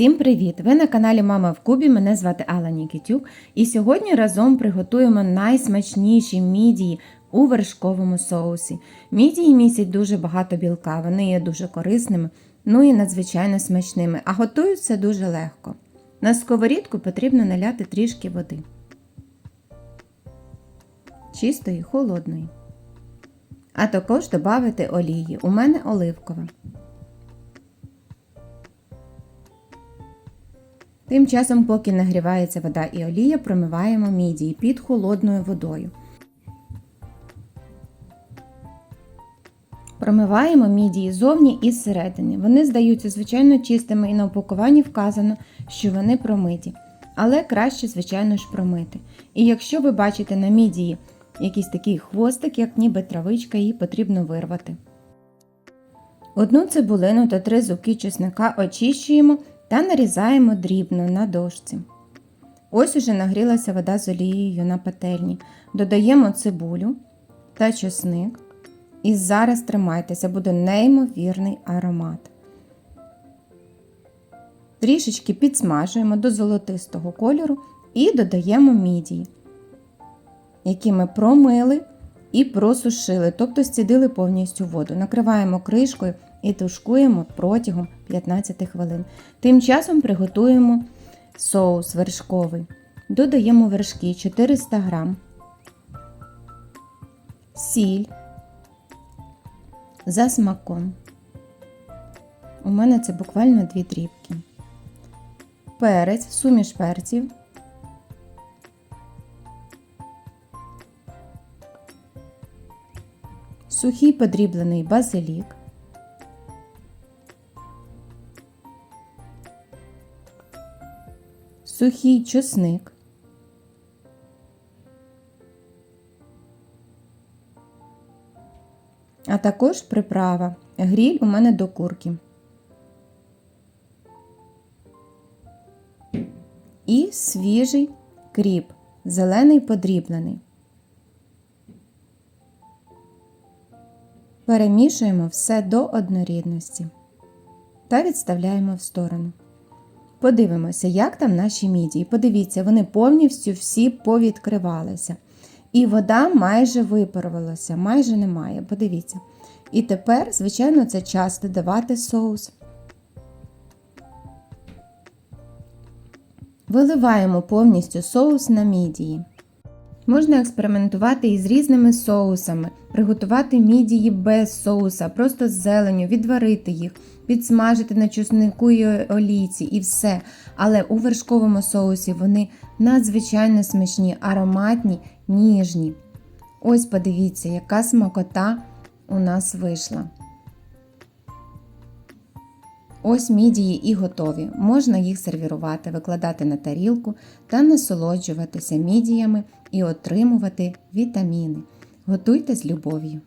Всім привіт! Ви на каналі Мама в Кубі. Мене звати Алла Нікітюк. І сьогодні разом приготуємо найсмачніші мідії у вершковому соусі. Мідії містять дуже багато білка, вони є дуже корисними, ну і надзвичайно смачними, а готуються дуже легко. На сковорідку потрібно наляти трішки води. Чистої, холодної. А також додати олії. У мене оливкова. Тим часом, поки нагрівається вода і олія, промиваємо мідії під холодною водою. Промиваємо мідії зовні і зсередини. Вони здаються звичайно чистими і на упакуванні вказано, що вони промиті. Але краще, звичайно ж, промити. І якщо ви бачите на мідії якийсь такий хвостик, як ніби травичка, її потрібно вирвати. Одну цибулину та три зубки чесника очищуємо та нарізаємо дрібно на дошці. Ось уже нагрілася вода з олією на пательні. Додаємо цибулю та чесник. І зараз тримайтеся, буде неймовірний аромат. Трішечки підсмажуємо до золотистого кольору і додаємо мідії, які ми промили і просушили, тобто зцідили повністю воду. Накриваємо кришкою і тушкуємо протягом 15 хвилин. Тим часом приготуємо соус вершковий. Додаємо вершки 400 г, сіль за смаком. У мене це буквально дві дрібки. Перець, суміш перців. Сухий подріблений базилік. Сухий чесник. А також приправа. Гріль у мене до курки. І свіжий кріп, зелений подріблений. Перемішуємо все до однорідності та відставляємо в сторону. Подивимося, як там наші мідії. Подивіться, вони повністю всі повідкривалися. І вода майже випарувалася, майже немає. Подивіться. І тепер, звичайно, це час додавати соус. Виливаємо повністю соус на мідії. Можна експериментувати із різними соусами, приготувати мідії без соуса, просто з зеленю, відварити їх, підсмажити на чеснику і олійці і все. Але у вершковому соусі вони надзвичайно смачні, ароматні, ніжні. Ось подивіться, яка смакота у нас вийшла. Ось мідії і готові. Можна їх сервірувати, викладати на тарілку та насолоджуватися мідіями і отримувати вітаміни. Готуйте з любов'ю.